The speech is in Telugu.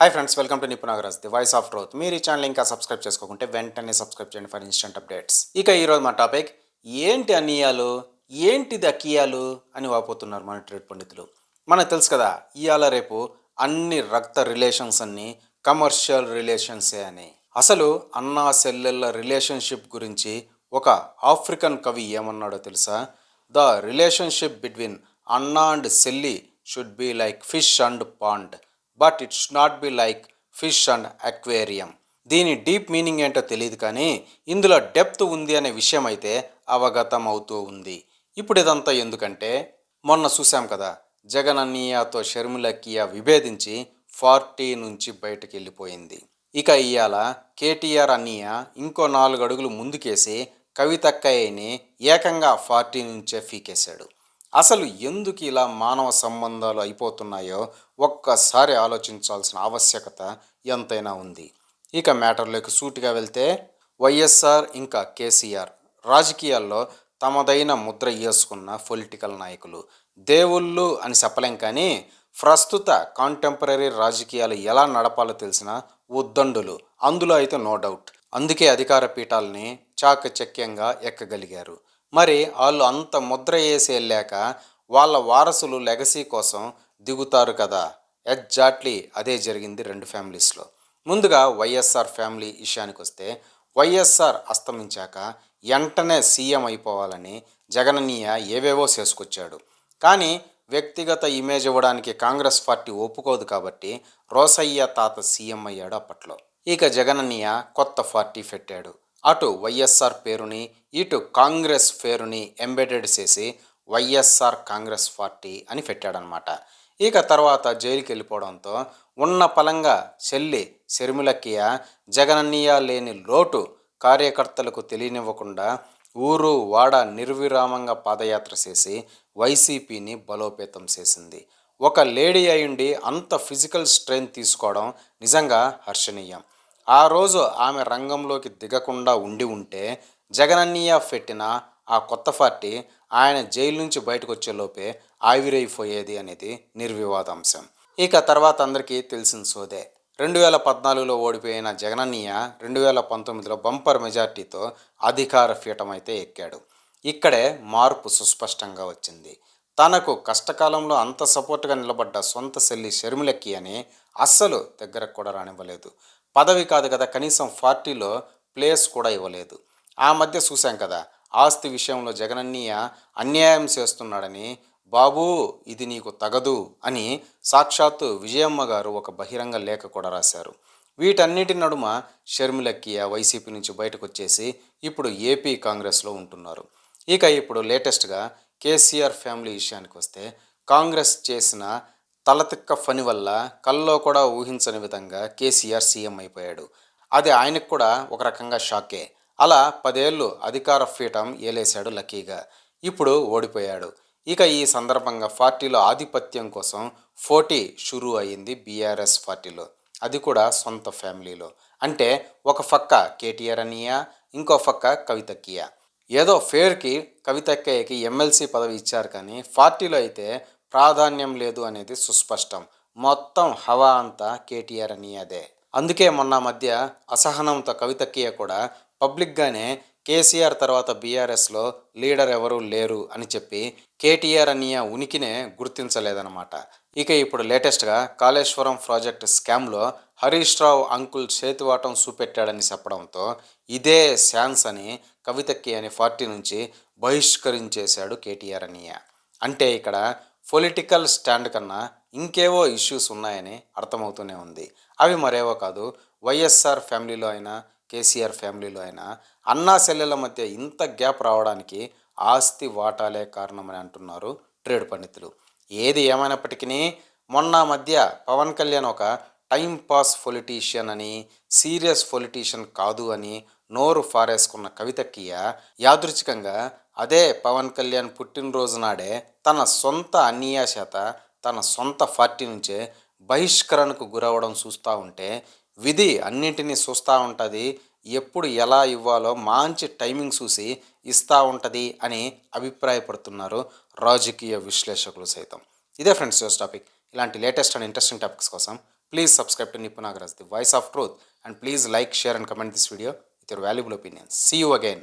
Hi friends welcome to Nipunagaraj the voice of growth మీరు ఈ ఛానల్ ఇంకా సబ్స్క్రైబ్ చేసుకోకుంటే వెంటనే సబ్స్క్రైబ్ చేయండి ఫర్ ఇన్స్టెంట్ అప్డేట్స్ ఇక ఈరోజు మా టాపిక్ ఏంటి అనియాలు ఏంటిది అకియాలు అని వాపోతున్నారు మన ట్రేడ్ పండితులు. మనకు తెలుసు కదా ఇవాళ రేపు అన్ని రక్త రిలేషన్స్ అన్ని కమర్షియల్ రిలేషన్సే అని. అసలు అన్నా సెల్లెళ్ళ రిలేషన్షిప్ గురించి ఒక ఆఫ్రికన్ కవి ఏమన్నాడో తెలుసా? ద రిలేషన్షిప్ బిట్వీన్ అన్నా and సెల్లి should be like fish and pond but it should not be like fish and aquarium. దీని డీప్ మీనింగ్ ఏంటో తెలియదు కానీ ఇందులో డెప్త్ ఉంది అనే విషయం అయితే అవగతం అవుతూ ఉంది. ఇప్పుడు ఇదంతా ఎందుకంటే మొన్న చూసాం కదా జగన్ అన్నయ్యతో షర్మిలకియ విభేదించి ఫార్టీ నుంచి బయటకు వెళ్ళిపోయింది. ఇక ఇవాళ కేటీఆర్ అన్నయ్య ఇంకో నాలుగు అడుగులు ముందుకేసి కవితక్కయ్యని ఏకంగా ఫార్టీ నుంచే ఫీకేశాడు. అసలు ఎందుకు ఇలా మానవ సంబంధాలు అయిపోతున్నాయో ఒక్కసారి ఆలోచించాల్సిన ఆవశ్యకత ఎంతైనా ఉంది. ఇక మ్యాటర్లోకి సూటిగా వెళ్తే వైఎస్ఆర్ ఇంకా కేసీఆర్. రాజకీయాల్లో తమదైన ముద్ర వేసుకున్న పొలిటికల్ నాయకులు. దేవుళ్ళు అని చెప్పలేం కానీ ప్రస్తుత కాంటెంపరీ రాజకీయాలు ఎలా నడపాలో తెలిసిన ఉద్దండులు. అందులో అయితే నో డౌట్. అందుకే అధికార పీఠాలని చాకచక్యంగా ఎక్కగలిగారు. మరి వాళ్ళు అంత ముద్ర వేసి వెళ్ళాక వాళ్ళ వారసులు లెగసీ కోసం దిగుతారు కదా. ఎగ్జాక్ట్లీ అదే జరిగింది రెండు ఫ్యామిలీస్లో ముందుగా వైఎస్ఆర్ ఫ్యామిలీ విషయానికి వస్తే వైఎస్ఆర్ అస్తమించాక వెంటనే సీఎం అయిపోవాలని జగనన్నయ్య ఏవేవో చేసుకొచ్చాడు. కానీ వ్యక్తిగత ఇమేజ్ ఇవ్వడానికి కాంగ్రెస్ పార్టీ ఒప్పుకోదు కాబట్టి రోసయ్య తాత సీఎం అయ్యాడు అప్పట్లో. ఇక జగనన్నయ్య కొత్త పార్టీ పెట్టాడు. అటు వైఎస్ఆర్ పేరుని ఇటు కాంగ్రెస్ పేరుని ఎంబెడెడ్ చేసి వైఎస్ఆర్ కాంగ్రెస్ పార్టీ అని పెట్టాడనమాట. ఇక తర్వాత జైలుకి వెళ్ళిపోవడంతో ఉన్న పలంగా చెల్లి శర్మిలకియ జగనన్నయ్య లేని లోటు కార్యకర్తలకు తెలియనివ్వకుండా ఊరు వాడ నిర్విరామంగా పాదయాత్ర చేసి వైసీపీని బలోపేతం చేసింది. ఒక లేడీ అయ్యుండి అంత ఫిజికల్ స్ట్రెంగ్త్ తీసుకోవడం నిజంగా హర్షణీయం. ఆ రోజు ఆమె రంగంలోకి దిగకుండా ఉండి ఉంటే జగనన్నయ్య పెట్టిన ఆ కొత్త పార్టీ ఆయన జైలు నుంచి బయటకు వచ్చేలోపే ఆవిరైపోయేది అనేది నిర్వివాదాంశం. ఇక తర్వాత అందరికీ తెలిసిన సోదే. రెండు వేల పద్నాలుగులో ఓడిపోయిన జగనన్నయ్య రెండు వేల పంతొమ్మిదిలో బంపర్ మెజార్టీతో అధికార పీఠం అయితే ఎక్కాడు. ఇక్కడే మార్పు సుస్పష్టంగా వచ్చింది. తనకు కష్టకాలంలో అంత సపోర్ట్గా నిలబడ్డ సొంత సెల్లి షర్మిలక్కి అని అస్సలు దగ్గరకు కూడా రానివ్వలేదు. పదవి కాదు కదా కనీసం పార్టీలో ప్లేస్ కూడా ఇవ్వలేదు. ఆ మధ్య చూశాం కదా ఆస్తి విషయంలో జగనన్నయ్య అన్యాయం చేస్తున్నాడని బాబూ ఇది నీకు తగదు అని సాక్షాత్తు విజయమ్మ గారు ఒక బహిరంగ లేఖ కూడా రాశారు. వీటన్నిటి నడుమ షర్మిలక్కియ వైసీపీ నుంచి బయటకు వచ్చేసి ఇప్పుడు ఏపీ కాంగ్రెస్లో ఉంటున్నారు. ఇక ఇప్పుడు లేటెస్ట్గా కేసీఆర్ ఫ్యామిలీ విషయానికి వస్తే కాంగ్రెస్ చేసిన తలతిక్క ఫని వల్ల కల్లో కూడా ఊహించని విధంగా కేసీఆర్ సీఎం అయిపోయాడు. అది ఆయనకు కూడా ఒక రకంగా షాకే. అలా పదేళ్ళు అధికార పీఠం ఏలేశాడు లక్కీగా. ఇప్పుడు ఓడిపోయాడు. ఇక ఈ సందర్భంగా పార్టీలో ఆధిపత్యం కోసం పోటీ షురూ అయింది బీఆర్ఎస్ పార్టీలో. అది కూడా సొంత ఫ్యామిలీలో. అంటే ఒక పక్క కేటీఆర్ అనియా ఇంకో పక్క కవితక్కియ ఏదో ఫేర్కి కవితక్కయ్యకి ఎమ్మెల్సీ పదవి ఇచ్చారు కానీ పార్టీలో అయితే ప్రాధాన్యం లేదు అనేది సుస్పష్టం. మొత్తం హవా అంతా కేటీఆర్ అని అదే. అందుకే మొన్న మధ్య అసహనంతో కవితక్కయ్య కూడా పబ్లిక్గానే కేసీఆర్ తర్వాత బీఆర్ఎస్లో లీడర్ ఎవరూ లేరు అని చెప్పి కేటీఆర్ అనియ ఉనికినే గుర్తించలేదన్నమాట. ఇక ఇప్పుడు లేటెస్ట్గా కాళేశ్వరం ప్రాజెక్ట్ స్కామ్లో హరీష్ రావు అంకుల్ చేతివాటం చూపెట్టాడని చెప్పడంతో ఇదే ఛాన్స్ అని కవితక్కి అనే పార్టీ నుంచి బహిష్కరించేశాడు కేటీఆర్ అనియ. అంటే ఇక్కడ పొలిటికల్ స్టాండ్ కన్నా ఇంకేవో ఇష్యూస్ ఉన్నాయని అర్థమవుతూనే ఉంది. అవి మరేవో కాదు వైఎస్ఆర్ ఫ్యామిలీలో అయినా కేసీఆర్ ఫ్యామిలీలో అయినా అన్నా చెల్లెల మధ్య ఇంత గ్యాప్ రావడానికి ఆస్తి వాటాలే కారణమని అంటున్నారు ట్రేడ్ పండితులు. ఏది ఏమైనప్పటికీ మొన్న మధ్య పవన్ కళ్యాణ్ ఒక టైం పాస్ పొలిటీషియన్ అని సీరియస్ పొలిటీషియన్ కాదు అని నోరు ఫారేసుకున్న కవితక్కియ యాదృచ్ఛికంగా అదే పవన్ కళ్యాణ్ పుట్టినరోజు నాడే తన సొంత అన్నియా చేత తన సొంత పార్టీ నుంచే బహిష్కరణకు గురవడం చూస్తూ ఉంటే విధి అన్నింటినీ చూస్తూ ఉంటుంది ఎప్పుడు ఎలా ఇవ్వాలో మంచి టైమింగ్ చూసి ఇస్తూ ఉంటుంది అని అభిప్రాయపడుతున్నారు రాజకీయ విశ్లేషకులు సైతం. ఇదే ఫ్రెండ్స్ టాపిక్. ఇలాంటి లేటెస్ట్ అండ్ ఇంట్రెస్టింగ్ టాపిక్స్ కోసం please subscribe to Nipu the voice of truth and please like share and comment this video with your valuable opinion see you again